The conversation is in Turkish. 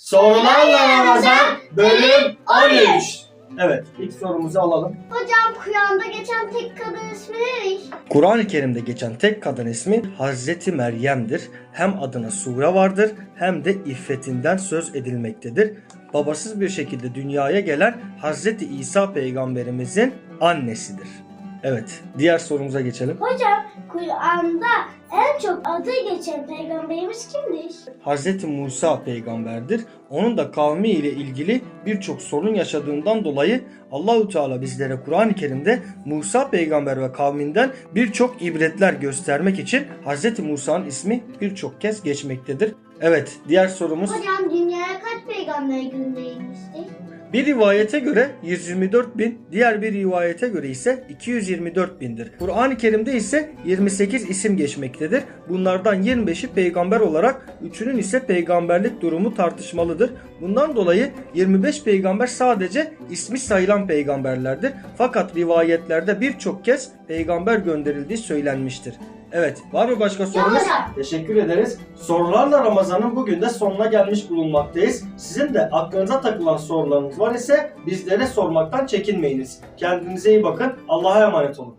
Sorularla Ramazan bölüm 13. Evet ilk sorumuzu alalım. Hocam Kur'an'da geçen tek kadın ismi neymiş? Kur'an-ı Kerim'de geçen tek kadın ismi Hazreti Meryem'dir. Hem adına sure vardır hem de iffetinden söz edilmektedir. Babasız bir şekilde dünyaya gelen Hazreti İsa peygamberimizin annesidir. Evet, diğer sorumuza geçelim. Hocam Kur'an'da çok adı geçen peygamberimiz kimdir? Hazreti Musa peygamberdir. Onun da kavmi ile ilgili birçok sorun yaşadığından dolayı Allahu Teala bizlere Kur'an-ı Kerim'de Musa peygamber ve kavminden birçok ibretler göstermek için Hazreti Musa'nın ismi birçok kez geçmektedir. Evet, diğer sorumuz Hocam dünyaya kaç peygamber gönderilmiştir? Bir rivayete göre 124 bin, diğer bir rivayete göre ise 224 bindir. Kur'an-ı Kerim'de ise 28 isim geçmektedir. Bunlardan 25'i peygamber olarak, üçünün ise peygamberlik durumu tartışmalıdır. Bundan dolayı 25 peygamber sadece ismi sayılan peygamberlerdir. Fakat rivayetlerde birçok kez peygamber gönderildiği söylenmiştir. Evet, var mı başka sorunuz? hocam. Teşekkür ederiz. Sorularla Ramazan'ın bugün de sonuna gelmiş bulunmaktayız. Sizin de aklınıza takılan sorularınız var ise bizlere sormaktan çekinmeyiniz. Kendinize iyi bakın. Allah'a emanet olun.